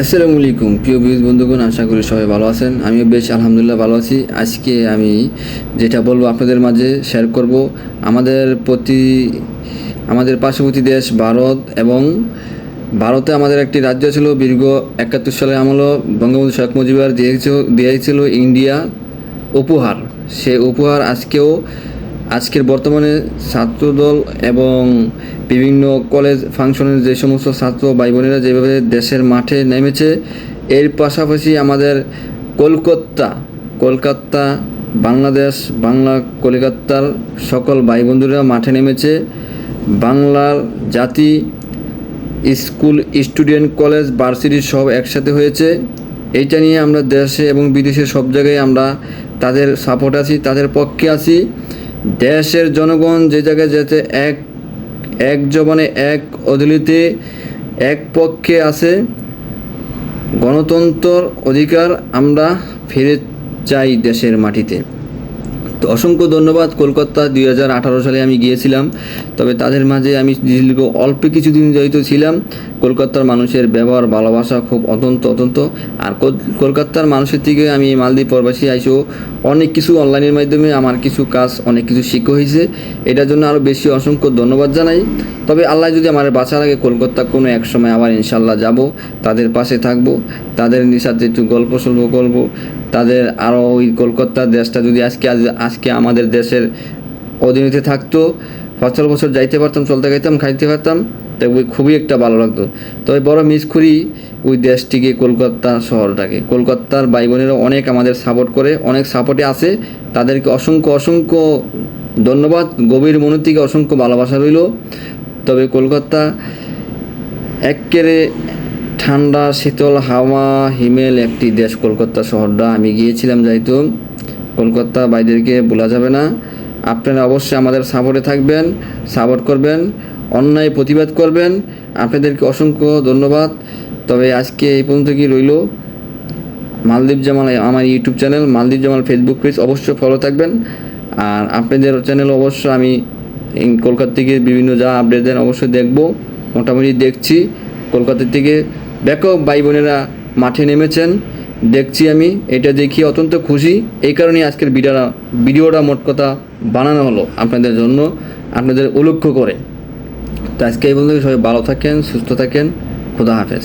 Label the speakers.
Speaker 1: আসসালামু আলাইকুম, প্রিয় বিউজ বন্ধুগণ, আশা করি সবাই ভালো আছেন। আমিও বেশ আলহামদুলিল্লাহ ভালো আছি। আজকে আমি যেটা বলব আপনাদের মাঝে শেয়ার করব, আমাদের প্রতি, আমাদের পার্শ্ববর্তী দেশ ভারত এবং ভারতে আমাদের একটি রাজ্য ছিল দীর্ঘ একাত্তর সালে আমলও বঙ্গবন্ধু শেখ মুজিবুর দিয়েছিল দিয়েছিল ইন্ডিয়া উপহার। সে উপহার আজকেও আজকের বর্তমানে ছাত্রদল এবং বিভিন্ন কলেজ ফাংশনের যে সমস্ত ছাত্র ভাই বোনেরা যেভাবে দেশের মাঠে নেমেছে, এর পাশাপাশি আমাদের কলকাতা কলকাতা, বাংলাদেশ, বাংলা কলকাতার সকল ভাই বন্ধুরা মাঠে নেমেছে। বাংলার জাতি, স্কুল, স্টুডেন্ট, কলেজ, ভার্সিটি সব একসাথে হয়েছে। এইটা নিয়ে আমরা দেশে এবং বিদেশে সব জায়গায় আমরা তাদের সাপোর্ট আছি, তাদের পক্ষে আছি। দেশের জনগণ যে জায়গায় যেতে এক এক জবনে এক অধিলিতে এক পক্ষে আছে গণতন্ত্র অধিকার আমরা ফিরে চাই দেশের মাটিতে। তো অসংখ্য ধন্যবাদ। কলকাতা দুই হাজার আঠারো সালে আমি গিয়েছিলাম। তবে তাদের মাঝে আমি দীর্ঘ অল্প কিছুদিন জড়িত ছিলাম। কলকাতার মানুষের ব্যবহার, ভালোবাসা খুব অত্যন্ত অত্যন্ত। আর কলকাতার মানুষের থেকে আমি মালদ্বীপ প্রবাসী আইসো। অনেক কিছু অনলাইনের মাধ্যমে আমার কিছু কাজ, অনেক কিছু শিখা হয়েছে। এটার জন্য আরও বেশি অসংখ্য ধন্যবাদ জানাই। তবে আল্লাহ যদি আমার বাঁচার আগে কলকাতা কোনো এক সময় আবার ইনশাল্লাহ যাব, তাদের পাশে থাকব, তাদের সাথে একটু গল্প সল্প করব তাদের আরও ওই কলকাতার দেশটা যদি আজকে আজ- আজকে আমাদের দেশের অধীনতে থাকতো বছর বছর যাইতে পারতাম, চলতে গাইতাম খাইতে পারতাম তবে খুবই একটা ভালো লাগতো। তবে বড় মিস করি ওই দেশটিকে, কলকাতা শহরটাকে। কলকাতার ভাই বোনেরা অনেক আমাদের সাপোর্ট করে, অনেক সাপোর্টে আছে। তাদেরকে অসংখ্য অসংখ্য ধন্যবাদ। গভীর মনের থেকে অসংখ্য ভালোবাসা রইল। তবে কলকাতা একেরে ঠান্ডা, শীতল হাওয়া, হিমেল একটি দেশ, কলকাতা শহরটা। আমি গিয়েছিলাম যাইতো। কলকাতা বাইদেরকে বলা যাবে না। আপনারা অবশ্যই আমাদের সাপোর্টে থাকবেন সাপোর্ট করবেন, অন্যায় প্রতিবাদ করবেন। আপনাদেরকে অসংখ্য ধন্যবাদ। তবে আজকে এই পর্যন্ত কি রইল? মালদ্বীপ জামাল, আমার YouTube channel, Maldwip Jamal Facebook page অবশ্যই ফলো থাকবেন। আর আপনাদের চ্যানেল অবশ্যই আমি কলকাতা থেকে বিভিন্ন যা আপডেট দেন অবশ্যই দেখব। মোটামুটি দেখছি। কলকাতা থেকে ব্যাপক ভাই বোনেরা মাঠে নেমেছেন। দেখছি আমি, এটা দেখি অত্যন্ত খুশি। এই কারণে আজকের ভিডিওটা ভিডিওটা মোট কথা বানানো হলো আপনাদের জন্য, আপনাদের উলক্ষ করে। তো আজকে এই বন্ধু সবাই ভালো থাকেন, সুস্থ থাকেন, খুদা হাফেজ।